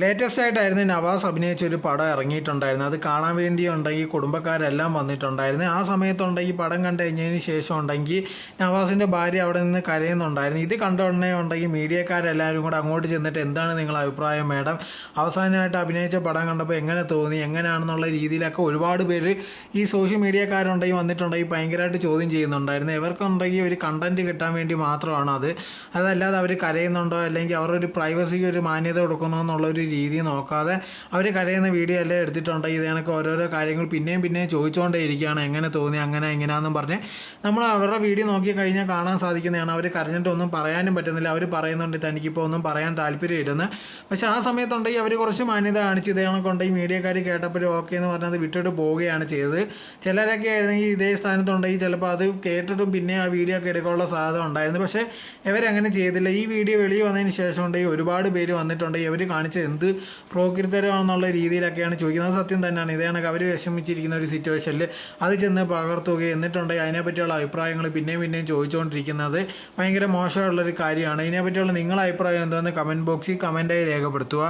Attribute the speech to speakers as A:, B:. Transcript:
A: Latest ആയിട്ടായിരുന്നു നവാസ് അഭിനയിച്ച ഒരു പടം ഇറങ്ങിയിട്ടുണ്ടായിരുന്നു അത് കാണാൻ വേണ്ടി ഉണ്ടെങ്കിൽ കുടുംബക്കാരെല്ലാം വന്നിട്ടുണ്ടായിരുന്നു. ആ സമയത്തുണ്ടെങ്കിൽ പടം കണ്ടു കഴിഞ്ഞതിന് ശേഷം ഉണ്ടെങ്കിൽ നവാസിന്റെ ഭാര്യ അവിടെ നിന്ന് കരയുന്നുണ്ടായിരുന്നു. ഇത് കണ്ട ഉടനെ ഉണ്ടെങ്കിൽ മീഡിയക്കാരെല്ലാവരും കൂടെ അങ്ങോട്ട് ചെന്നിട്ട് എന്താണ് നിങ്ങളുടെ അഭിപ്രായം മേഡം? അവസാനമായിട്ട് അഭിനയിച്ച പടം കണ്ടപ്പോൾ എങ്ങനെ തോന്നി? എങ്ങനെയാണെന്നുള്ള രീതിയിലൊക്കെ ഒരുപാട് പേര് ഈ സോഷ്യൽ മീഡിയക്കാരുണ്ടെങ്കിൽ വന്നിട്ടുണ്ടെങ്കിൽ ഭയങ്കരമായിട്ട് ചോദ്യം ചെയ്യുന്നുണ്ടായിരുന്നു. ഇവർക്കുണ്ടെങ്കിൽ ഒരു കണ്ടന്റ് കിട്ടാൻ വേണ്ടി മാത്രമാണ് അത് അതല്ലാതെ അവർ കരയുന്നുണ്ടോ? അല്ലെങ്കിൽ അവരുടെ ഒരു പ്രൈവസിക്ക് ഒരു മാന്യത കൊടുക്കണോ എന്നുള്ള ഒരു രീതി നോക്കാതെ അവർ കരയുന്ന വീഡിയോ എല്ലാം എടുത്തിട്ടുണ്ട്. ഇത് കണക്ക് ഓരോരോ കാര്യങ്ങൾ പിന്നെയും പിന്നെയും ചോദിച്ചുകൊണ്ടേ ഇരിക്കുകയാണ്. എങ്ങനെ തോന്നി? അങ്ങനെ എങ്ങനെയാണെന്നും പറഞ്ഞ് നമ്മൾ അവരുടെ വീഡിയോ നോക്കി കഴിഞ്ഞാൽ കാണാൻ സാധിക്കുന്നതാണ്. അവർ കരഞ്ഞിട്ടൊന്നും പറയാനും പറ്റുന്നില്ല. അവർ പറയുന്നുണ്ട് തനിക്കിപ്പോൾ ഒന്നും പറയാൻ താല്പര്യമില്ലെന്ന്. പക്ഷേ ആ സമയത്തുണ്ടെങ്കിൽ അവർ കുറച്ച് മാന്യത കാണിച്ച് ഇതേ കണക്കുണ്ട് ഈ മീഡിയക്കാർ കേട്ടപ്പോഴും ഓക്കെ എന്ന് പറഞ്ഞത് വിട്ടിട്ട് പോവുകയാണ് ചെയ്തത്. ചിലരൊക്കെ ആയിരുന്നെങ്കിൽ ഇതേ സ്ഥാനത്തുണ്ടെങ്കിൽ ചിലപ്പോൾ അത് കേട്ടിട്ടും പിന്നെ ആ വീഡിയോ ഒക്കെ എടുക്കാനുള്ള സാധ്യത ഉണ്ടായിരുന്നു. പക്ഷേ ഇവരങ്ങനെ ചെയ്തില്ല. ഈ വീഡിയോ വെളിയിൽ വന്നതിന് ശേഷം ഉണ്ടെങ്കിൽ ഒരുപാട് പേര് വന്നിട്ടുണ്ടെങ്കിൽ ഇവർ കാണിച്ച എന്ത് പ്രോകൃതരാണെന്നുള്ള രീതിയിലൊക്കെയാണ് ചോദിക്കുന്നത്. സത്യം തന്നെയാണ്. ഇതേ കണക്ക് അവർ വിഷമിച്ചിരിക്കുന്ന ഒരു സിറ്റുവേഷനിൽ അത് ചെന്ന് പകർത്തുകയും എന്നിട്ടുണ്ടെങ്കിൽ അതിനെപ്പറ്റിയുള്ള അഭിപ്രായങ്ങൾ പിന്നെയും പിന്നെയും ചോദിച്ചുകൊണ്ടിരിക്കുന്നത്. ഭയങ്കര മോശമുള്ളൊരു കാര്യമാണ്. ഇതിനെപ്പറ്റിയുള്ള നിങ്ങളുടെ അഭിപ്രായം എന്താണെന്ന് കമന്റ് ബോക്സിൽ കമന്റായി രേഖപ്പെടുത്തുക.